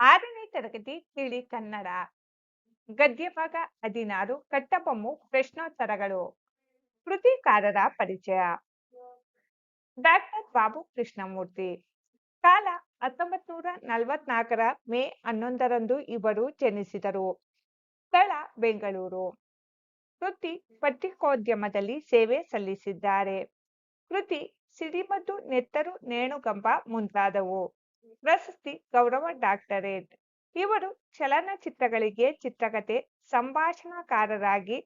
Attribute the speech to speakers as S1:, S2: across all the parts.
S1: ಆರನೇ ತರಗತಿ ತಿಳಿ ಕನ್ನಡ. ಗದ್ಯ ಭಾಗ ಹದಿನಾರು, ಕಟ್ಟಬೊಮ್ಮು, ಪ್ರಶ್ನೋತ್ತರಗಳು. ಕೃತಿಕಾರರ ಪರಿಚಯ. ಡಾಕ್ಟರ್ ಬಾಬು ಕೃಷ್ಣಮೂರ್ತಿ. ಕಾಲ ಹತ್ತೊಂಬತ್ ನೂರ ನಲವತ್ನಾಲ್ಕರ ಮೇ ಹನ್ನೊಂದರಂದು ಇವರು ಜನಿಸಿದರು. ಸ್ಥಳ ಬೆಂಗಳೂರು. ಕೃತಿ ಪತ್ರಿಕೋದ್ಯಮದಲ್ಲಿ ಸೇವೆ ಸಲ್ಲಿಸಿದ್ದಾರೆ. ಕೃತಿ ಸಿಡಿಮದ್ದು ನೆತ್ತರು ನೇಣುಗಂಬ ಮುಂತಾದವು. ಪ್ರಶಸ್ತಿ ಗೌರವ ಡಾಕ್ಟರೇಟ್. ಇವರು ಚಲನಚಿತ್ರಗಳಿಗೆ ಚಿತ್ರಕಥೆ ಸಂಭಾಷಣಾಕಾರರಾಗಿ,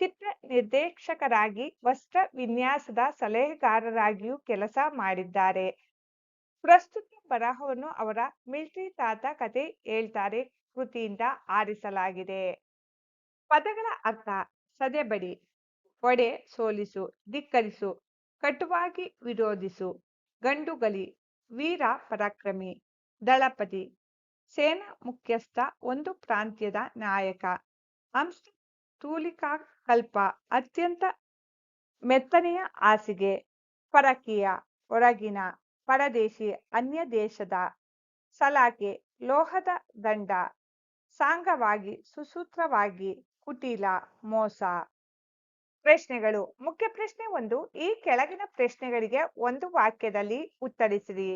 S1: ಚಿತ್ರ ನಿರ್ದೇಶಕರಾಗಿ, ವಸ್ತ್ರ ವಿನ್ಯಾಸದ ಸಲಹೆಗಾರರಾಗಿಯೂ ಕೆಲಸ ಮಾಡಿದ್ದಾರೆ. ಪ್ರಸ್ತುತ ಬರಹವನ್ನು ಅವರ ಮಿಲ್ಟ್ರಿ ತಾತ ಕತೆ ಹೇಳ್ತಾರೆ ಕೃತಿಯಿಂದ ಆರಿಸಲಾಗಿದೆ. ಪದಗಳ ಅರ್ಥ ಸದೆಬಡಿ ಒಡೆ ಸೋಲಿಸು, ಧಿಕ್ಕರಿಸು, ಕಟುವಾಗಿ ವಿರೋಧಿಸು ಗಂಡುಗಲಿ ವೀರ ಪರಾಕ್ರಮಿ, ದಳಪತಿ, ಸೇನಾ ಮುಖ್ಯಸ್ಥ, ಒಂದು ಪ್ರಾಂತ್ಯದ ನಾಯಕ. ಅಂಶ ತೂಲಿಕಾ ಕಲ್ಪ ಅತ್ಯಂತ ಮೆತ್ತನೆಯ ಹಾಸಿಗೆ, ಪರಕೀಯ, ಹೊರಗಿನ, ಪರದೇಶಿ, ಅನ್ಯ ದೇಶದ ಸಲಾಕೆ, ಲೋಹದ ದಂಡ ಸಾಂಗವಾಗಿ, ಸುಸೂತ್ರವಾಗಿ, ಕುಟಿಲ, ಮೋಸ. ಪ್ರಶ್ನೆಗಳು. ಮುಖ್ಯ ಪ್ರಶ್ನೆ ಒಂದು, ಈ ಕೆಳಗಿನ ಪ್ರಶ್ನೆಗಳಿಗೆ ಒಂದು ವಾಕ್ಯದಲ್ಲಿ ಉತ್ತರಿಸಿರಿ.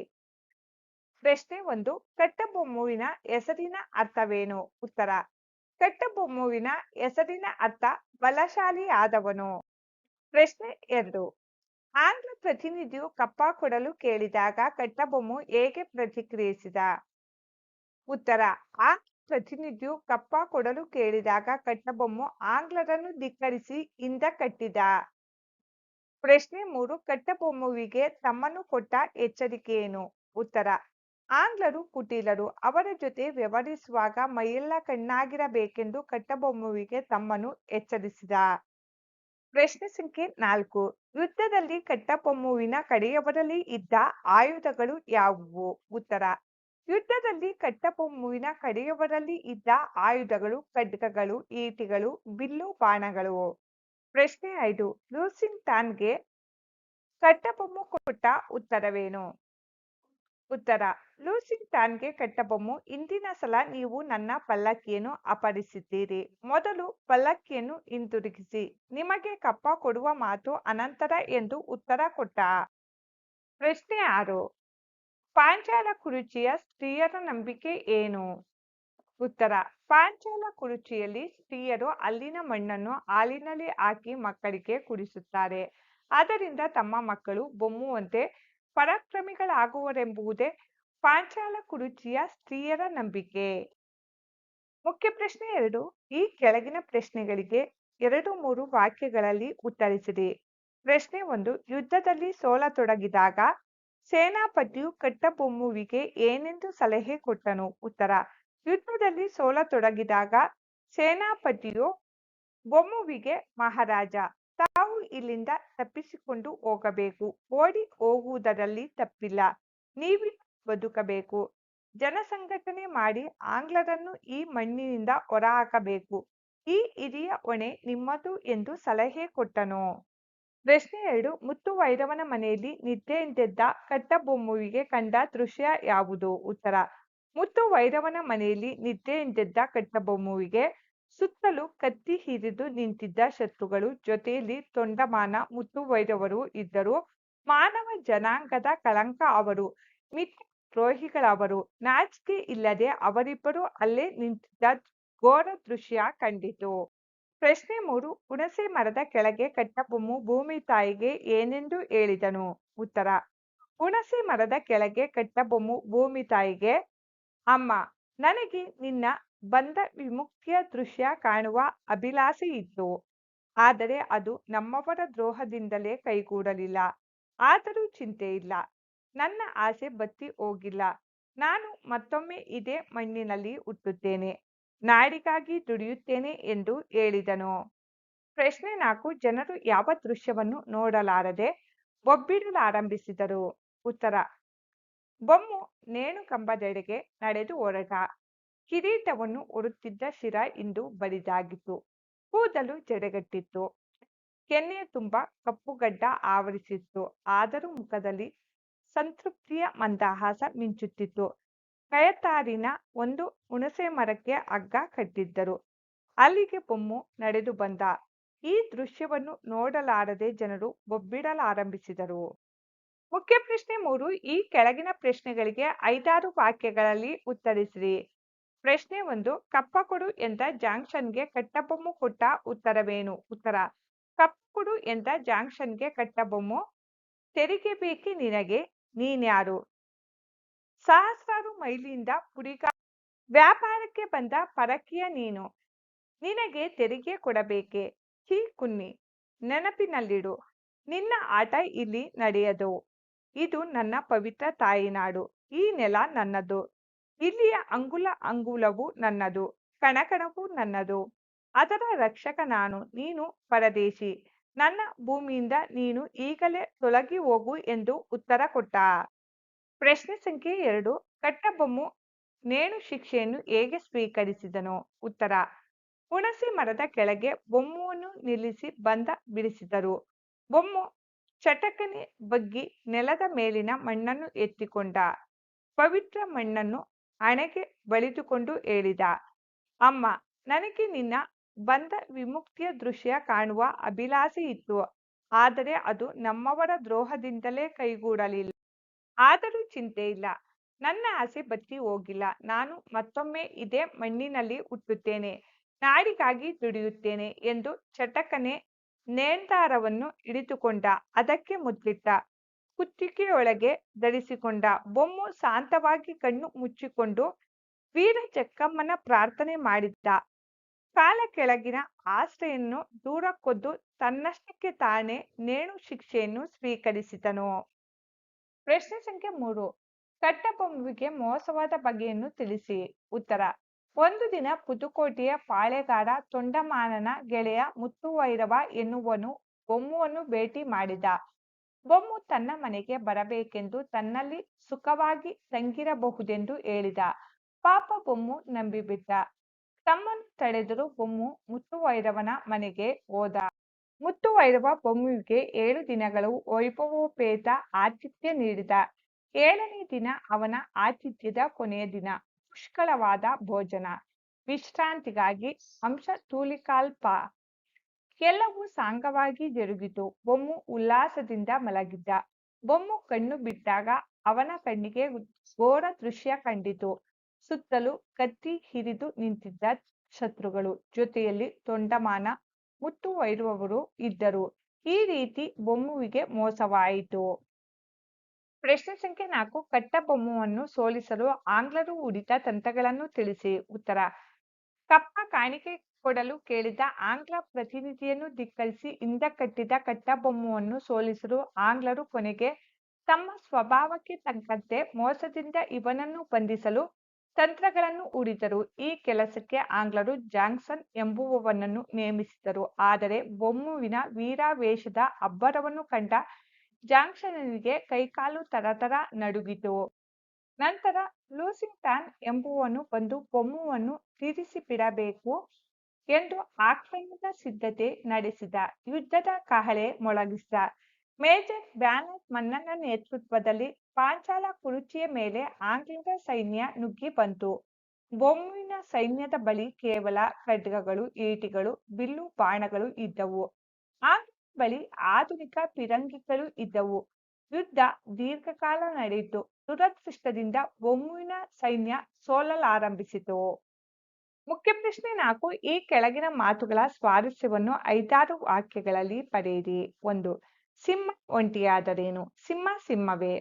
S1: ಪ್ರಶ್ನೆ ಒಂದು, ಕಟ್ಟಬೊಮ್ಮುವಿನ ಹೆಸರಿನ ಅರ್ಥವೇನು? ಉತ್ತರ, ಕಟ್ಟಬೊಮ್ಮುವಿನ ಹೆಸರಿನ ಅರ್ಥ ಬಲಶಾಲಿಯಾದವನು. ಪ್ರಶ್ನೆ ಎರಡು, ಆಂಗ್ಲ ಪ್ರತಿನಿಧಿಯು ಕಪ್ಪ ಕೊಡಲು ಕೇಳಿದಾಗ ಕಟ್ಟಬೊಮ್ಮು ಹೇಗೆ ಪ್ರತಿಕ್ರಿಯಿಸಿದ? ಉತ್ತರ, ಆ ಪ್ರತಿನಿಧಿಯು ಕಪ್ಪ ಕೊಡಲು ಕೇಳಿದಾಗ ಕಟ್ಟಬೊಮ್ಮು ಆಂಗ್ಲರನ್ನು ಧಿಕ್ಕರಿಸಿ ಹಿಂದ ಕಟ್ಟಿದ. ಪ್ರಶ್ನೆ ಮೂರು ಕಟ್ಟಬೊಮ್ಮುವಿಗೆ ತಮ್ಮನ್ನು ಕೊಟ್ಟ ಎಚ್ಚರಿಕೆಯೇನು? ಉತ್ತರ, ಆಂಗ್ಲರು ಕುಟೀಲರು, ಅವರ ಜೊತೆ ವ್ಯವಹರಿಸುವಾಗ ಮೈಯೆಲ್ಲ ಕಣ್ಣಾಗಿರಬೇಕೆಂದು ಕಟ್ಟಬೊಮ್ಮುವಿಗೆ ತಮ್ಮನು ಎಚ್ಚರಿಸಿದ. ಪ್ರಶ್ನೆ ಸಂಖ್ಯೆ ನಾಲ್ಕು, ಯುದ್ಧದಲ್ಲಿ ಕಟ್ಟಬೊಮ್ಮುವಿನ ಕಡೆಯವರಲ್ಲಿ ಇದ್ದ ಆಯುಧಗಳು ಯಾವುವು? ಉತ್ತರ ಯುದ್ಧದಲ್ಲಿ ಕಟ್ಟಬೊಮ್ಮುವಿನ ಕಡೆಯವರಲ್ಲಿ ಇದ್ದ ಆಯುಧಗಳು, ಖಡ್ಗಗಳು, ಈಟಿಗಳು, ಬಿಲ್ಲು ಬಾಣಗಳು. ಪ್ರಶ್ನೆ ಐದು ಲೂಸಿಂಗ್ಟಾನ್ಗೆ ಕಟ್ಟಬೊಮ್ಮು ಕೊಟ್ಟ ಉತ್ತರವೇನು? ಉತ್ತರ, ಲೂಸಿಂಗ್ ಲೂಸಿಂಗ್ಟಾನ್ಗೆ ಕಟ್ಟಬೊಮ್ಮು, ಇಂದಿನ ಸಲ ನೀವು ನನ್ನ ಪಲ್ಲಕ್ಕಿಯನ್ನು ಅಪಹರಿಸಿದ್ದೀರಿ. ಮೊದಲು ಪಲ್ಲಕ್ಕಿಯನ್ನು ಹಿಂದಿರುಗಿಸಿ, ನಿಮಗೆ ಕಪ್ಪ ಕೊಡುವ ಮಾತು ಅನಂತರ ಎಂದು ಉತ್ತರ ಕೊಟ್ಟ. ಪ್ರಶ್ನೆ ಆರು ಪಾಂಚಾಲ ಕುರುಚಿಯ ಸ್ತ್ರೀಯರ ನಂಬಿಕೆ ಏನು? ಉತ್ತರ, ಪಾಂಚಾಲ ಕುರುಚಿಯಲ್ಲಿ ಸ್ತ್ರೀಯರು ಅಲ್ಲಿನ ಮಣ್ಣನ್ನು ಹಾಲಿನಲ್ಲಿ ಹಾಕಿ ಮಕ್ಕಳಿಗೆ ಕುಡಿಸುತ್ತಾರೆ. ಆದ್ದರಿಂದ ತಮ್ಮ ಮಕ್ಕಳು ಬೊಮ್ಮುವಂತೆ ಪರಾಕ್ರಮಿಗಳಾಗುವರೆಂಬುದೇ ಪಾಂಚಾಲ ಕುರುಚಿಯ ಸ್ತ್ರೀಯರ ನಂಬಿಕೆ. ಮುಖ್ಯ ಪ್ರಶ್ನೆ ಎರಡು, ಈ ಕೆಳಗಿನ ಪ್ರಶ್ನೆಗಳಿಗೆ ಎರಡು ಮೂರು ವಾಕ್ಯಗಳಲ್ಲಿ ಉತ್ತರಿಸಿರಿ. ಪ್ರಶ್ನೆ ಒಂದು, ಯುದ್ಧದಲ್ಲಿ ಸೋಲತೊಡಗಿದಾಗ ಸೇನಾಪತಿಯು ಕಟ್ಟಬೊಮ್ಮುವಿಗೆ ಏನೆಂದು ಸಲಹೆ ಕೊಟ್ಟನು? ಉತ್ತರ, ಯುದ್ಧದಲ್ಲಿ ಸೋಲತೊಡಗಿದಾಗ ಸೇನಾಪತಿಯು ಬೊಮ್ಮುವಿಗೆ, ಮಹಾರಾಜ, ತಾವು ಇಲ್ಲಿಂದ ತಪ್ಪಿಸಿಕೊಂಡು ಹೋಗಬೇಕು. ಓಡಿ ಹೋಗುವುದರಲ್ಲಿ ತಪ್ಪಿಲ್ಲ. ನೀವು ಬದುಕಬೇಕು. ಜನಸಂಘಟನೆ ಮಾಡಿ ಆಂಗ್ಲರನ್ನು ಈ ಮಣ್ಣಿನಿಂದ ಹೊರಹಾಕಬೇಕು. ಈ ಹಿರಿಯ ಹೊಣೆ ನಿಮ್ಮದು ಎಂದು ಸಲಹೆ ಕೊಟ್ಟನು. ಪ್ರಶ್ನೆ ಎರಡು, ಮುತ್ತು ವೈರವನ ಮನೆಯಲ್ಲಿ ನಿದ್ದೆಯಿಂದೆದ್ದ ಕಟ್ಟಬೊಮ್ಮುವಿಗೆ ಕಂಡ ದೃಶ್ಯ ಯಾವುದು? ಉತ್ತರ, ಮುತ್ತು ವೈರವನ ಮನೆಯಲ್ಲಿ ನಿದ್ದೆಯಿಂದೆದ್ದ ಕಟ್ಟಬೊಮ್ಮುವಿಗೆ ಸುತ್ತಲೂ ಕತ್ತಿ ಹಿರಿದು ನಿಂತಿದ್ದ ಶತ್ರುಗಳು ಜೊತೆಯಲ್ಲಿ ತೊಂಡಮಾನ ಮುತ್ತು ವೈರವರು ಇದ್ದರು. ಮಾನವ ಜನಾಂಗದ ಕಳಂಕ ಅವರು ಮಿತ್ರ ದ್ರೋಹಿಗಳವರು, ನಾಚಿಕೆ ಇಲ್ಲದೆ ಅವರಿಬ್ಬರು ಅಲ್ಲೇ ನಿಂತಿದ್ದ ಘೋರ ದೃಶ್ಯ ಕಂಡಿತು. ಪ್ರಶ್ನೆ ಮೂರು, ಹುಣಸೆ ಮರದ ಕೆಳಗೆ ಕಟ್ಟಬೊಮ್ಮು ಭೂಮಿ ತಾಯಿಗೆ ಏನೆಂದು ಹೇಳಿದನು? ಉತ್ತರ, ಹುಣಸೆ ಮರದ ಕೆಳಗೆ ಕಟ್ಟಬೊಮ್ಮು ಭೂಮಿ ತಾಯಿಗೆ? ಅಮ್ಮ, ನನಗೆ ನಿನ್ನ ಬಂದ ವಿಮುಕ್ತಿಯ ದೃಶ್ಯ ಕಾಣುವ ಅಭಿಲಾಷೆ ಇತ್ತು. ಆದರೆ ಅದು ನಮ್ಮವರ ದ್ರೋಹದಿಂದಲೇ ಕೈಗೂಡಲಿಲ್ಲ. ಆದರೂ ಚಿಂತೆ ಇಲ್ಲ. ನನ್ನ ಆಸೆ ಬತ್ತಿ ಹೋಗಿಲ್ಲ. ನಾನು ಮತ್ತೊಮ್ಮೆ ಇದೇ ಮಣ್ಣಿನಲ್ಲಿ ಹುಟ್ಟುತ್ತೇನೆ. ನಾಡಿಗಾಗಿ ದುಡಿಯುತ್ತೇನೆ ಎಂದು ಹೇಳಿದನು. ಪ್ರಶ್ನೆ ನಾಲ್ಕು, ಜನರು ಯಾವ ದೃಶ್ಯವನ್ನು ನೋಡಲಾರದೆ ಒಬ್ಬಿಡಲಾರಂಭಿಸಿದರು ಉತ್ತರ, ಬೊಮ್ಮು ನೇಣು ಕಂಬದೆಡೆಗೆ ನಡೆದು ಹೊರಟ. ಕಿರೀಟವನ್ನು ಹೊರುತ್ತಿದ್ದ ಶಿರ ಇಂದು ಬರಿದಾಗಿತ್ತು ಕೂದಲು ಜಡೆಗಟ್ಟಿತ್ತು. ಕೆನ್ನೆಯ ತುಂಬ ಕಪ್ಪುಗಡ್ಡ ಆವರಿಸಿತ್ತು. ಆದರೂ ಮುಖದಲ್ಲಿ ಸಂತೃಪ್ತಿಯ ಮಂದಹಾಸ ಮಿಂಚುತ್ತಿತ್ತು. ಕಯತಾರಿನ ಒಂದು ಹುಣಸೆ ಮರಕ್ಕೆ ಹಗ್ಗ ಕಟ್ಟಿದ್ದರು. ಅಲ್ಲಿಗೆ ಬೊಮ್ಮು ನಡೆದು ಬಂದ. ಈ ದೃಶ್ಯವನ್ನು ನೋಡಲಾರದೆ ಜನರು ಬೊಬ್ಬಿಡಲಾರಂಭಿಸಿದರು. ಮುಖ್ಯ ಪ್ರಶ್ನೆ ಮೂರು, ಈ ಕೆಳಗಿನ ಪ್ರಶ್ನೆಗಳಿಗೆ ಐದಾರು ವಾಕ್ಯಗಳಲ್ಲಿ ಉತ್ತರಿಸಿರಿ. ಪ್ರಶ್ನೆ ಒಂದು ಕಪ್ಪಕೊಡು ಎಂದ ಜಾಂಕ್ಷನ್ಗೆ ಕಟ್ಟಬೊಮ್ಮು ಕೊಟ್ಟ ಉತ್ತರವೇನು? ಉತ್ತರ ಕಪ್ಪಕೊಡು ಎಂದ ಜಾಂಕ್ಷನ್ಗೆ ಕಟ್ಟಬೊಮ್ಮು ತೆರಿಗೆ ಬೇಕಿ ನಿನಗೆ, ನೀನ್ಯಾರು? ಸಹಸ್ರಾರು ಮೈಲಿಯಿಂದ ಪುಡಿಗ ವ್ಯಾಪಾರಕ್ಕೆ ಬಂದ ಪರಕೀಯ ನೀನು. ನಿನಗೆ ತೆರಿಗೆ ಕೊಡಬೇಕೆ? ಹೀ ಕುನ್ನಿ, ನೆನಪಿನಲ್ಲಿಡು. ನಿನ್ನ ಆಟ ಇಲ್ಲಿ ನಡೆಯದು. ಇದು ನನ್ನ ಪವಿತ್ರ ತಾಯಿನಾಡು. ಈ ನೆಲ ನನ್ನದು. ಇಲ್ಲಿಯ ಅಂಗುಲ ಅಂಗುಲವು ನನ್ನದು. ಕಣಕಣವು ನನ್ನದು. ಅದರ ರಕ್ಷಕ ನಾನು, ನೀನು ಪರದೇಶಿ. ನನ್ನ ಭೂಮಿಯಿಂದ ನೀನು ಈಗಲೇ ತೊಲಗಿ ಹೋಗು ಎಂದು ಉತ್ತರ ಕೊಟ್ಟ. ಪ್ರಶ್ನೆ ಸಂಖ್ಯೆ ಎರಡು, ಕಟ್ಟಬೊಮ್ಮು ನೇಣು ಶಿಕ್ಷೆಯನ್ನು ಹೇಗೆ ಸ್ವೀಕರಿಸಿದನು. ಉತ್ತರ, ಹುಣಸೆ ಮರದ ಕೆಳಗೆ ಬೊಮ್ಮುವನ್ನು ನಿಲ್ಲಿಸಿ ಬಂದ ಬಿಡಿಸಿದರು. ಬೊಮ್ಮು ಚಟಕನೆ ಬಗ್ಗಿ ನೆಲದ ಮೇಲಿನ ಮಣ್ಣನ್ನು ಎತ್ತಿಕೊಂಡ. ಪವಿತ್ರ ಮಣ್ಣನ್ನು ಹಣೆಗೆ ಬಳಿದುಕೊಂಡು ಹೇಳಿದ, ಅಮ್ಮ, ನನಗೆ ನಿನ್ನ ಬಂದ ವಿಮುಕ್ತಿಯ ದೃಶ್ಯ ಕಾಣುವ ಅಭಿಲಾಷೆ ಇತ್ತು ಆದರೆ ಅದು ನಮ್ಮವರ ದ್ರೋಹದಿಂದಲೇ ಕೈಗೂಡಲಿಲ್ಲ. ಆದರೂ ಚಿಂತೆ ಇಲ್ಲ. ನನ್ನ ಆಸೆ ಬತ್ತಿ ಹೋಗಿಲ್ಲ. ನಾನು ಮತ್ತೊಮ್ಮೆ ಇದೇ ಮಣ್ಣಿನಲ್ಲಿ ಹುಟ್ಟುತ್ತೇನೆ. ನಾಡಿಗಾಗಿ ದುಡಿಯುತ್ತೇನೆ ಎಂದು ಚಟಕನೆ ನೇಂದಾರವನ್ನು ಹಿಡಿದುಕೊಂಡ. ಅದಕ್ಕೆ ಮುತ್ತಿಟ್ಟ ಕುತ್ತಿಗೆಯೊಳಗೆ ಧರಿಸಿಕೊಂಡ. ಬೊಮ್ಮು ಶಾಂತವಾಗಿ ಕಣ್ಣು ಮುಚ್ಚಿಕೊಂಡು ವೀರ ಚಕ್ಕಮ್ಮನ ಪ್ರಾರ್ಥನೆ ಮಾಡಿದ್ದ. ಕಾಲ ಕೆಳಗಿನ ಆಸ್ತೆಯನ್ನು ದೂರಕ್ಕೊದ್ದು ತನ್ನಷ್ಟಕ್ಕೆ ತಾನೇ ನೇಣು ಶಿಕ್ಷೆಯನ್ನು ಸ್ವೀಕರಿಸಿದನು. ಪ್ರಶ್ನೆ ಸಂಖ್ಯೆ ಮೂರು. ಕಟ್ಟಬೊಮ್ಮುವಿಗೆ ಮೋಸವಾದ ಬಗೆಯನ್ನು ತಿಳಿಸಿ. ಉತ್ತರ, ಒಂದು ದಿನ ಪುದುಕೋಟೆಯ ಪಾಳೆಗಾರ ತೊಂಡಮಾನನ ಗೆಳೆಯ ಮುತ್ತುವೈರವ ಎನ್ನುವನು ಬೊಮ್ಮುವನ್ನು ಭೇಟಿ ಮಾಡಿದ. ಬೊಮ್ಮು ತನ್ನ ಮನೆಗೆ ಬರಬೇಕೆಂದು ತನ್ನಲ್ಲಿ ಸುಖವಾಗಿ ತಂಗಿರಬಹುದೆಂದು ಹೇಳಿದ. ಪಾಪ ಬೊಮ್ಮು ನಂಬಿಬಿಟ್ಟ. ತಮ್ಮನ್ನು ತಡೆದರೂ ಬೊಮ್ಮು ಮುತ್ತುವೈರವನ ಮನೆಗೆ ಹೋದ. ಮುತ್ತುವೈರವ ಬೊಮ್ಮುವಿಗೆ ಏಳು ದಿನಗಳು ವೈಭವೋಪೇತ ಆತಿಥ್ಯ ನೀಡಿದ. ಏಳನೇ ದಿನ ಅವನ ಆತಿಥ್ಯದ ಕೊನೆಯ ದಿನ, ಪುಷ್ಕಳವಾದ ಭೋಜನ. ವಿಶ್ರಾಂತಿಗಾಗಿ ಅಂಶ ತೂಲಿಕಾಲ್ಪ. ಎಲ್ಲವೂ ಸಾಂಗವಾಗಿ ಜರುಗಿತು. ಬೊಮ್ಮು ಉಲ್ಲಾಸದಿಂದ ಮಲಗಿದ್ದ. ಬೊಮ್ಮು ಕಣ್ಣು ಬಿಟ್ಟಾಗ ಅವನ ಕಣ್ಣಿಗೆ ಘೋರ ದೃಶ್ಯ ಕಂಡಿತು. ಸುತ್ತಲೂ ಕತ್ತಿ ಹಿರಿದು ನಿಂತಿದ್ದ ಶತ್ರುಗಳು, ಜೊತೆಯಲ್ಲಿ ತೊಂಡಮಾನ ಮುತ್ತುವೈರುವವರು ಇದ್ದರು. ಈ ರೀತಿ ಬೊಮ್ಮುವಿಗೆ ಮೋಸವಾಯಿತು. ಪ್ರಶ್ನೆ ಸಂಖ್ಯೆ ನಾಲ್ಕು ಕಟ್ಟಬೊಮ್ಮುವನ್ನು ಸೋಲಿಸಲು ಆಂಗ್ಲರು ಹೂಡಿದ ತಂತ್ರಗಳನ್ನು ತಿಳಿಸಿ. ಉತ್ತರ, ಕಪ್ಪ ಕಾಣಿಕೆ ಕೊಡಲು ಕೇಳಿದ ಆಂಗ್ಲ ಪ್ರತಿನಿಧಿಯನ್ನು ಧಿಕ್ಕರಿಸಿ ಕಟ್ಟ ಬೊಮ್ಮುವನ್ನು ಸೋಲಿಸಲು ಆಂಗ್ಲರು ಕೊನೆಗೆ ತಮ್ಮ ಸ್ವಭಾವಕ್ಕೆ ತಕ್ಕಂತೆ ಮೋಸದಿಂದ ಇವನನ್ನು ಬಂಧಿಸಲು ತಂತ್ರಗಳನ್ನು ಹೂಡಿದರು ಈ ಕೆಲಸಕ್ಕೆ ಆಂಗ್ಲರು ಜಾನ್ಸನ್ ಎಂಬುವವನನ್ನು ನೇಮಿಸಿದರು. ಆದರೆ ಬೊಮ್ಮುವಿನ ವೀರಾವೇಶದ ಅಬ್ಬರವನ್ನು ಕಂಡ ಜಾನ್ಸನನಿಗೆ ಕೈಕಾಲು ತರತರ ನಡುಗಿತು. ನಂತರ ಲೂಸಿಂಗ್ಟನ್ ಎಂಬುವನು ಬಂದು ಬೊಮ್ಮುವನ್ನು ತೀರಿಸಿಬಿಡಬೇಕು ಎಂದು ಆಕ್ರಮಣದ ಸಿದ್ಧತೆ ನಡೆಸಿದ. ಯುದ್ಧದ ಕಹಳೆ ಮೊಳಗಿಸಿದ ಮೇಜರ್ ಬ್ಯಾನರ್ ಮನ್ನನ ನೇತೃತ್ವದಲ್ಲಿ ಪಾಂಚಾಲ ಕುರುಚಿಯ ಮೇಲೆ ಆಂಗ್ಲರ ಸೈನ್ಯ ನುಗ್ಗಿ ಬಂತು. ಬೊಮ್ಮಿನ ಸೈನ್ಯದ ಬಳಿ ಕೇವಲ ಖಡ್ಗಗಳು, ಈಟಿಗಳು, ಬಿಲ್ಲು, ಬಾಣಗಳು ಇದ್ದವು. ಆಂಗ್ಲ ಬಳಿ ಆಧುನಿಕ ಪಿರಂಗಿಗಳು ಇದ್ದವು. ಯುದ್ಧ ದೀರ್ಘಕಾಲ ನಡೆಯಿತು. ದುರದೃಷ್ಟದಿಂದ ಬೊಮ್ಮಿನ ಸೈನ್ಯ ಸೋಲಲಾರಂಭಿಸಿತು. ಮುಖ್ಯ ಪ್ರಶ್ನೆ ನಾಲ್ಕು, ಈ ಕೆಳಗಿನ ಮಾತುಗಳ ಸ್ವಾರಸ್ಯವನ್ನು ಐದಾರು ವಾಕ್ಯಗಳಲ್ಲಿ ಪಡೆಯಿರಿ ಒಂದು ಸಿಂಹ ಒಂಟಿಯಾದರೇನು ಸಿಂಹ ಸಿಂಹವೇ?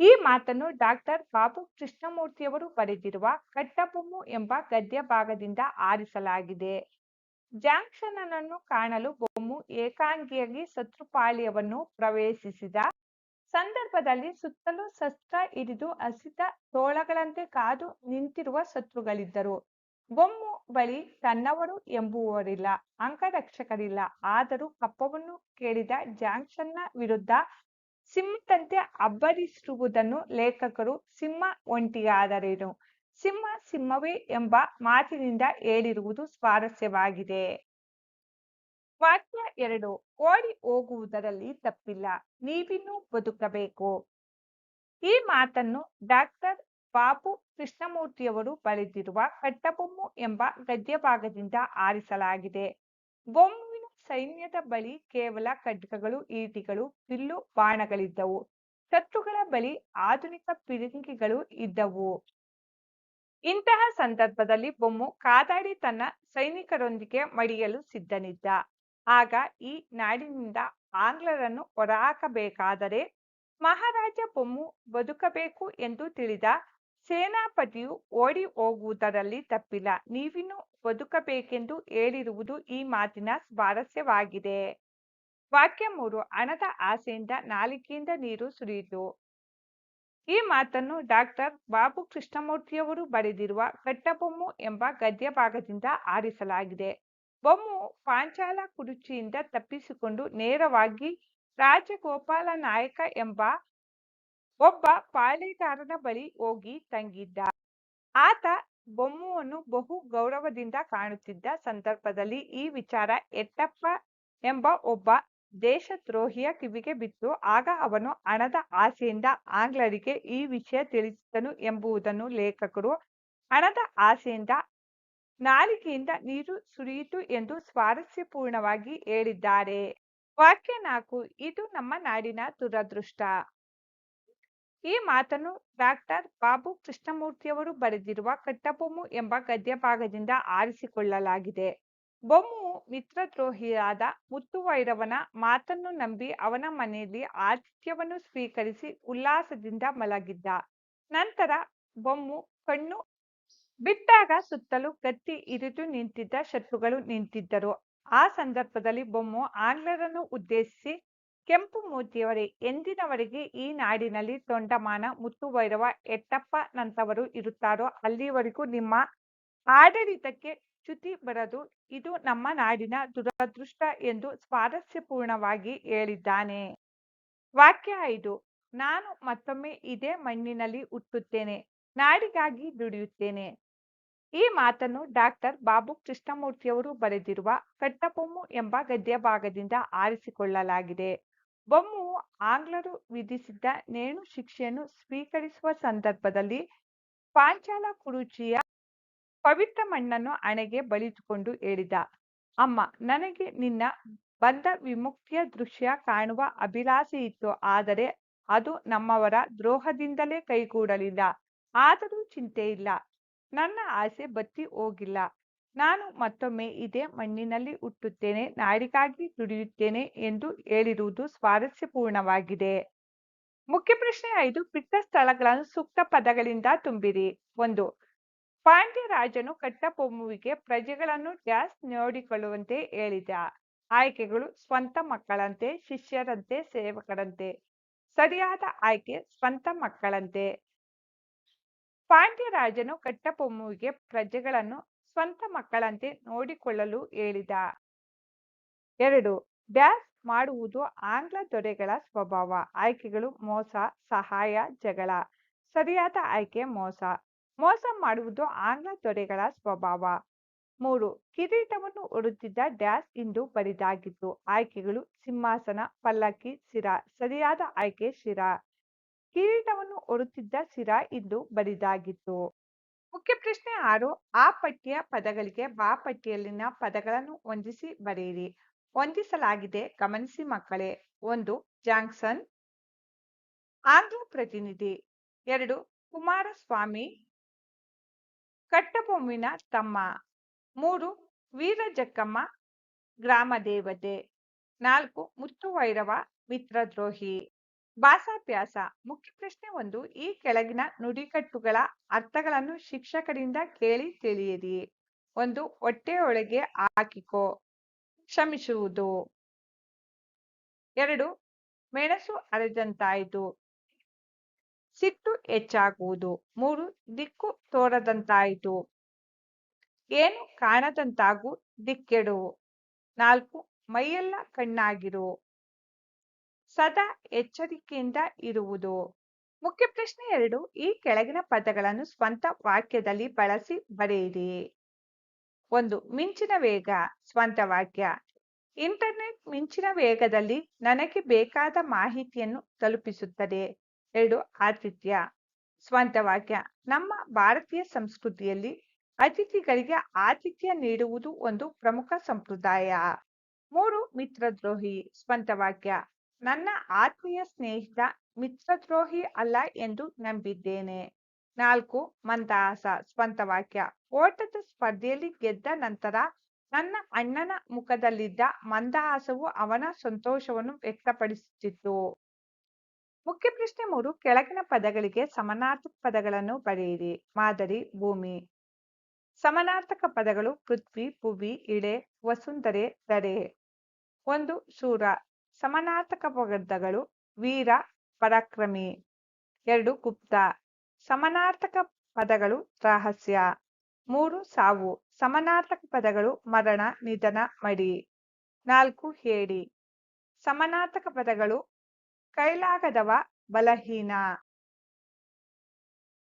S1: ಈ ಮಾತನ್ನು ಡಾಕ್ಟರ್ ಬಾಬು ಕೃಷ್ಣಮೂರ್ತಿಯವರು ಬರೆದಿರುವ ಕಟ್ಟಬೊಮ್ಮು ಎಂಬ ಗದ್ಯ ಭಾಗದಿಂದ ಆರಿಸಲಾಗಿದೆ. ಜಾಂಕ್ಷನನ್ನು ಕಾಣಲು ಬೊಮ್ಮು ಏಕಾಂಗಿಯಾಗಿ ಶತ್ರುಪಾಳ್ಯವನ್ನು ಪ್ರವೇಶಿಸಿದ ಸಂದರ್ಭದಲ್ಲಿ ಸುತ್ತಲೂ ಶಸ್ತ್ರ ಹಿಡಿದು ಹಸಿದ ತೋಳಗಳಂತೆ ಕಾದು ನಿಂತಿರುವ ಶತ್ರುಗಳಿದ್ದರು. ಬೊಮ್ಮು ಬಳಿ ತನ್ನವರು ಎಂಬುವರಿಲ್ಲ ಅಂಗರಕ್ಷಕರಿಲ್ಲ. ಆದರೂ ಕಪ್ಪವನ್ನು ಕೇಳಿದ ಜಾಂಕ್ಷನ್ನ ವಿರುದ್ಧ ಸಿಂಹದಂತೆ ಅಬ್ಬರಿಸಿರುವುದನ್ನು ಲೇಖಕರು ಸಿಂಹ ಒಂಟಿಯಾದರೇನು? ಸಿಂಹ ಸಿಂಹವೇ ಎಂಬ ಮಾತಿನಿಂದ ಹೇಳಿರುವುದು ಸ್ವಾರಸ್ಯವಾಗಿದೆ. ವಾಕ್ಯ ಎರಡು, ಓಡಿ ಹೋಗುವುದರಲ್ಲಿ ತಪ್ಪಿಲ್ಲ. ನೀವಿನ್ನೂ ಬದುಕಬೇಕು. ಈ ಮಾತನ್ನು ಡಾಕ್ಟರ್ ಬಾಬು ಕೃಷ್ಣಮೂರ್ತಿಯವರು ಬರೆದಿರುವ ಕಟ್ಟಬೊಮ್ಮು ಎಂಬ ಗದ್ಯಭಾಗದಿಂದ ಆರಿಸಲಾಗಿದೆ. ಬೊಮ್ಮುವಿನ ಸೈನ್ಯದ ಬಳಿ ಕೇವಲ ಖಡ್ಗಗಳು, ಈಟಿಗಳು ಬಿಲ್ಲು ಬಾಣಗಳಿದ್ದವು. ಶತ್ರುಗಳ ಬಳಿ ಆಧುನಿಕ ಪಿರಿಂಗಿಗಳು ಇದ್ದವು. ಇಂತಹ ಸಂದರ್ಭದಲ್ಲಿ ಬೊಮ್ಮು ಕಾದಾಡಿ ತನ್ನ ಸೈನಿಕರೊಂದಿಗೆ ಮಡಿಯಲು ಸಿದ್ಧನಿದ್ದ. ಆಗ ಈ ನಾಡಿನಿಂದ ಆಂಗ್ಲರನ್ನು ಹೊರಹಾಕಬೇಕಾದರೆ ಮಹಾರಾಜ ಬೊಮ್ಮು ಬದುಕಬೇಕು ಎಂದು ತಿಳಿದ ಸೇನಾಪತಿಯು ಓಡಿ ಹೋಗುವುದರಲ್ಲಿ ತಪ್ಪಿಲ್ಲ. ನೀವಿನ್ನು ಬದುಕಬೇಕೆಂದು ಹೇಳಿರುವುದು ಈ ಮಾತಿನ ಸ್ವಾರಸ್ಯವಾಗಿದೆ. ವಾಕ್ಯ ಮೂರು, ಹಣದ ಆಸೆಯಿಂದ ನಾಲಿಕೆಯಿಂದ ನೀರು ಸುರಿಯಿತು ಈ ಮಾತನ್ನು ಡಾಕ್ಟರ್ ಬಾಬು ಕೃಷ್ಣಮೂರ್ತಿಯವರು ಬರೆದಿರುವ ಕಟ್ಟಬೊಮ್ಮು ಎಂಬ ಗದ್ಯ ಭಾಗದಿಂದ ಆರಿಸಲಾಗಿದೆ. ಬೊಮ್ಮು ಪಾಂಚಾಲ ಕುರುಚಿಯಿಂದ ತಪ್ಪಿಸಿಕೊಂಡು ನೇರವಾಗಿ ರಾಜಗೋಪಾಲ ನಾಯಕ ಎಂಬ ಒಬ್ಬ ಪಾಳೆಗಾರನ ಬಳಿ ಹೋಗಿ ತಂಗಿದ್ದ. ಆತ ಬೊಮ್ಮುವನ್ನು ಬಹು ಗೌರವದಿಂದ ಕಾಣುತ್ತಿದ್ದ ಸಂದರ್ಭದಲ್ಲಿ ಈ ವಿಚಾರ ಎಟ್ಟಪ್ಪ ಎಂಬ ಒಬ್ಬ ದೇಶದ್ರೋಹಿಯ ಕಿವಿಗೆ ಬಿತ್ತು. ಆಗ ಅವನು ಹಣದ ಆಸೆಯಿಂದ ಆಂಗ್ಲರಿಗೆ ಈ ವಿಷಯ ತಿಳಿಸಿದನು ಎಂಬುದನ್ನು ಲೇಖಕರು ಹಣದ ಆಸೆಯಿಂದ ನಾಲಿಗೆಯಿಂದ ನೀರು ಸುರಿಯಿತು ಎಂದು ಸ್ವಾರಸ್ಯಪೂರ್ಣವಾಗಿ ಹೇಳಿದ್ದಾರೆ. ವಾಕ್ಯ ನಾಲ್ಕು, ಇದು ನಮ್ಮ ನಾಡಿನ ದುರದೃಷ್ಟ. ಈ ಮಾತನ್ನು ಡಾಕ್ಟರ್ ಬಾಬು ಕೃಷ್ಣಮೂರ್ತಿಯವರು ಬರೆದಿರುವ ಕಟ್ಟಬೊಮ್ಮು ಎಂಬ ಗದ್ಯ ಭಾಗದಿಂದ ಆರಿಸಿಕೊಳ್ಳಲಾಗಿದೆ. ಬೊಮ್ಮು ಮಿತ್ರದ್ರೋಹಿಯಾದ ಮುತ್ತುವೈರವನ ಮಾತನ್ನು ನಂಬಿ ಅವನ ಮನೆಯಲ್ಲಿ ಆತಿಥ್ಯವನ್ನು ಸ್ವೀಕರಿಸಿ ಉಲ್ಲಾಸದಿಂದ ಮಲಗಿದ್ದ. ನಂತರ ಬೊಮ್ಮು ಕಣ್ಣು ಬಿಟ್ಟಾಗ ಸುತ್ತಲೂ ಗತ್ತಿ ಇರಿದು ನಿಂತಿದ್ದ ಶತ್ರುಗಳು ನಿಂತಿದ್ದರು. ಆ ಸಂದರ್ಭದಲ್ಲಿ ಬೊಮ್ಮು ಆಂಗ್ಲರನ್ನು ಉದ್ದೇಶಿಸಿ ಕೆಂಪು ಮೂರ್ತಿಯವರೇ ಎಂದಿನವರೆಗೆ ಈ ನಾಡಿನಲ್ಲಿ ತೊಂಡಮಾನ ಮುತ್ತುವೈರವ ಎಟ್ಟಪ್ಪನಂತವರು ಇರುತ್ತಾರೋ, ಅಲ್ಲಿವರೆಗೂ ನಿಮ್ಮ ಆಡಳಿತಕ್ಕೆ ಚ್ಯುತಿ ಬರದು, ಇದು ನಮ್ಮ ನಾಡಿನ ದುರದೃಷ್ಟ ಎಂದು ಸ್ವಾರಸ್ಯಪೂರ್ಣವಾಗಿ ಹೇಳಿದ್ದಾನೆ. ವಾಕ್ಯ ಐದು, ನಾನು ಮತ್ತೊಮ್ಮೆ ಇದೇ ಮಣ್ಣಿನಲ್ಲಿ ಹುಟ್ಟುತ್ತೇನೆ, ನಾಡಿಗಾಗಿ ದುಡಿಯುತ್ತೇನೆ. ಈ ಮಾತನ್ನು ಡಾಕ್ಟರ್ ಬಾಬು ಕೃಷ್ಣಮೂರ್ತಿಯವರು ಬರೆದಿರುವ ಕಟ್ಟಪೊಮ್ಮು ಎಂಬ ಗದ್ಯ ಭಾಗದಿಂದ ಆರಿಸಿಕೊಳ್ಳಲಾಗಿದೆ. ಬೊಮ್ಮು ಆಂಗ್ಲರು ವಿಧಿಸಿದ್ದ ನೇಣು ಶಿಕ್ಷೆಯನ್ನು ಸ್ವೀಕರಿಸುವ ಸಂದರ್ಭದಲ್ಲಿ ಪಾಂಚಾಲ ಕುರುಚಿಯ ಪವಿತ್ರ ಮಣ್ಣನ್ನು ಹಣೆಗೆ ಬಳಿದುಕೊಂಡು ಹೇಳಿದ, ಅಮ್ಮ, ನನಗೆ ನಿನ್ನ ಬಂಧ ವಿಮುಕ್ತಿಯ ದೃಶ್ಯ ಕಾಣುವ ಅಭಿಲಾಷೆ ಇತ್ತು, ಆದರೆ ಅದು ನಮ್ಮವರ ದ್ರೋಹದಿಂದಲೇ ಕೈಗೂಡಲಿಲ್ಲ. ಆದರೂ ಚಿಂತೆ ಇಲ್ಲ ನನ್ನ ಆಸೆ ಬತ್ತಿ ಹೋಗಿಲ್ಲ. ನಾನು ಮತ್ತೊಮ್ಮೆ ಇದೇ ಮಣ್ಣಿನಲ್ಲಿ ಹುಟ್ಟುತ್ತೇನೆ ನಾಡಿಗಾಗಿ ದುಡಿಯುತ್ತೇನೆ ಎಂದು ಹೇಳಿರುವುದು ಸ್ವಾರಸ್ಯಪೂರ್ಣವಾಗಿದೆ. ಮುಖ್ಯ ಪ್ರಶ್ನೆ ಐದು, ಬಿಟ್ಟ ಸ್ಥಳಗಳನ್ನು ಸೂಕ್ತ ಪದಗಳಿಂದ ತುಂಬಿರಿ. ಒಂದು, ಪಾಂಡ್ಯ ರಾಜನು ಕಟ್ಟಪೊಮ್ಮುವಿಗೆ ಪ್ರಜೆಗಳನ್ನು ಡ್ಯಾಸ್ ನೋಡಿಕೊಳ್ಳುವಂತೆ ಹೇಳಿದ. ಆಯ್ಕೆಗಳು ಸ್ವಂತ ಮಕ್ಕಳಂತೆ, ಶಿಷ್ಯರಂತೆ, ಸೇವಕರಂತೆ. ಸರಿಯಾದ ಆಯ್ಕೆ ಸ್ವಂತ ಮಕ್ಕಳಂತೆ. ಪಾಂಡ್ಯ ರಾಜನು ಕಟ್ಟಪೊಮ್ಮುವಿಗೆ ಪ್ರಜೆಗಳನ್ನು ಸ್ವಂತ ಮಕ್ಕಳಂತೆ ನೋಡಿಕೊಳ್ಳಲು ಹೇಳಿದ. ಎರಡು ಡ್ಯಾಸ್ ಮಾಡುವುದು ಆಂಗ್ಲ ದೊರೆಗಳ ಸ್ವಭಾವ, ಆಯ್ಕೆಗಳು ಮೋಸ, ಸಹಾಯ, ಜಗಳ. ಸರಿಯಾದ ಆಯ್ಕೆ ಮೋಸ. ಮೋಸ ಮಾಡುವುದು ಆಂಗ್ಲ ದೊರೆಗಳ ಸ್ವಭಾವ. ಮೂರು, ಕಿರೀಟವನ್ನು ಉಡುತ್ತಿದ್ದ ಡ್ಯಾಸ್ ಇಂದು ಬರಿದಾಗಿತ್ತು. ಆಯ್ಕೆಗಳು ಸಿಂಹಾಸನ, ಪಲ್ಲಕ್ಕಿ ಶಿರ, ಸರಿಯಾದ ಆಯ್ಕೆ ಶಿರ. ಕಿರೀಟವನ್ನು ಹೊರುತ್ತಿದ್ದ ಶಿರ ಇಂದು ಬರಿದಾಗಿತ್ತು. ಮುಖ್ಯ ಪ್ರಶ್ನೆ ಆರು, ಆ ಪಟ್ಟಿಯ ಪದಗಳಿಗೆ ಬಾ ಪಟ್ಟಿಯಲ್ಲಿನ ಪದಗಳನ್ನು ಹೊಂದಿಸಿ ಬರೆಯಿರಿ. ಹೊಂದಿಸಲಾಗಿದೆ, ಗಮನಿಸಿ ಮಕ್ಕಳೇ. ಒಂದು, ಜಾನ್ಸನ್. ಆಂಧ್ರ ಪ್ರತಿನಿಧಿ. ಎರಡು, ಕುಮಾರಸ್ವಾಮಿ. ಕಟ್ಟಬೊಮ್ಮಿನ ತಮ್ಮ. ಮೂರು ವೀರ ಜಕ್ಕಮ್ಮ ಗ್ರಾಮ ದೇವತೆ. ನಾಲ್ಕು, ಮುತ್ತುವೈರವ, ಮಿತ್ರದ್ರೋಹಿ. ಭಾಷಾಭ್ಯಾಸ. ಮುಖ್ಯ ಪ್ರಶ್ನೆ ಒಂದು, ಈ ಕೆಳಗಿನ ನುಡಿಕಟ್ಟುಗಳ ಅರ್ಥಗಳನ್ನು ಶಿಕ್ಷಕರಿಂದ ಕೇಳಿ ತಿಳಿಯಿರಿ ಒಂದು, ಹೊಟ್ಟೆಯೊಳಗೆ ಹಾಕಿಕೋ. ಕ್ಷಮಿಸುವುದು. ಎರಡು, ಮೆಣಸು ಅರೆದಂತಾಯಿತು. ಸಿಟ್ಟು ಹೆಚ್ಚಾಗುವುದು. ಮೂರು, ದಿಕ್ಕು ತೋರದಂತಾಯಿತು. ಏನು ಕಾಣದಂತಾಗು ದಿಕ್ಕೆಡು. ನಾಲ್ಕು, ಮೈಯೆಲ್ಲ ಕಣ್ಣಾಗಿರು. ಸದಾ ಎಚ್ಚರಿಕೆಯಿಂದ ಇರುವುದು. ಮುಖ್ಯ ಪ್ರಶ್ನೆ ಎರಡು, ಈ ಕೆಳಗಿನ ಪದಗಳನ್ನು ಸ್ವಂತ ವಾಕ್ಯದಲ್ಲಿ ಬಳಸಿ ಬರೆಯಿರಿ. ಒಂದು, ಮಿಂಚಿನ ವೇಗ, ಸ್ವಂತ ವಾಕ್ಯ. ಇಂಟರ್ನೆಟ್ ಮಿಂಚಿನ ವೇಗದಲ್ಲಿ ನನಗೆ ಬೇಕಾದ ಮಾಹಿತಿಯನ್ನು ತಲುಪಿಸುತ್ತದೆ. ಎರಡು, ಆತಿಥ್ಯ. ಸ್ವಂತ ವಾಕ್ಯ. ನಮ್ಮ ಭಾರತೀಯ ಸಂಸ್ಕೃತಿಯಲ್ಲಿ ಅತಿಥಿಗಳಿಗೆ ಆತಿಥ್ಯ ನೀಡುವುದು ಒಂದು ಪ್ರಮುಖ ಸಂಪ್ರದಾಯ. ಮೂರು, ಮಿತ್ರದ್ರೋಹಿ, ಸ್ವಂತ ವಾಕ್ಯ. ನನ್ನ ಆತ್ಮೀಯ ಸ್ನೇಹಿತ, ಮಿತ್ರದ್ರೋಹಿ ಅಲ್ಲ ಎಂದು ನಂಬಿದ್ದೇನೆ. ನಾಲ್ಕು, ಮಂದಹಾಸ ಸ್ವಂತ ವಾಕ್ಯ ಓಟದ ಸ್ಪರ್ಧೆಯಲ್ಲಿ ಗೆದ್ದ ನಂತರ ನನ್ನ ಅಣ್ಣನ ಮುಖದಲ್ಲಿದ್ದ ಮಂದಹಾಸವು ಅವನ ಸಂತೋಷವನ್ನು ವ್ಯಕ್ತಪಡಿಸುತ್ತಿತ್ತು. ಮುಖ್ಯ ಪ್ರಶ್ನೆ ಮೂರು, ಕೆಳಗಿನ ಪದಗಳಿಗೆ ಸಮನಾರ್ಥಕ ಪದಗಳನ್ನು ಬರೆಯಿರಿ. ಮಾದರಿ, ಭೂಮಿ. ಸಮನಾರ್ಥಕ ಪದಗಳು ಪೃಥ್ವಿ, ಭುವಿ, ಇಳೆ, ವಸುಂಧರೆ ಧರೆ ಒಂದು ಶೂರ ಸಮಾನಾರ್ಥಕ ಪದಗಳು ವೀರ, ಪರಾಕ್ರಮಿ, ಎರಡು ಗುಪ್ತ. ಸಮನಾರ್ಥಕ ಪದಗಳು ರಹಸ್ಯ. ಮೂರು ಸಾವು. ಸಮನಾರ್ಥಕ ಪದಗಳು ಮರಣ, ನಿಧನ, ಮಡಿ. ನಾಲ್ಕು ಹೇಡಿ. ಸಮನಾರ್ಥಕ ಪದಗಳು ಕೈಲಾಗದವ ಬಲಹೀನ.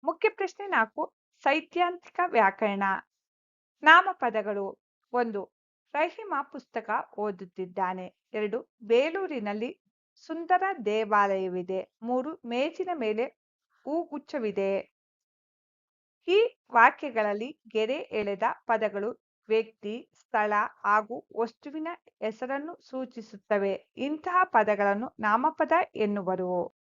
S1: ಮುಖ್ಯ ಪ್ರಶ್ನೆ ನಾಲ್ಕು. ಸೈದ್ಧಾಂತಿಕ ವ್ಯಾಕರಣ. ನಾಮಪದಗಳು ಒಂದು. ರಹಿಮಾ ಪುಸ್ತಕ ಓದುತ್ತಿದ್ದಾನೆ ಎರಡು, ಬೇಲೂರಿನಲ್ಲಿ ಸುಂದರ ದೇವಾಲಯವಿದೆ. ಮೂರು, ಮೇಜಿನ ಮೇಲೆ ಹೂಗುಚ್ಛವಿದೆ. ಈ ವಾಕ್ಯಗಳಲ್ಲಿ ಗೆರೆ ಎಳೆದ ಪದಗಳು ವ್ಯಕ್ತಿ, ಸ್ಥಳ ಹಾಗೂ ವಸ್ತುವಿನ ಹೆಸರನ್ನು ಸೂಚಿಸುತ್ತವೆ. ಇಂತಹ ಪದಗಳನ್ನು ನಾಮಪದ ಎನ್ನುವರು.